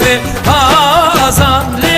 Hazreti Hazan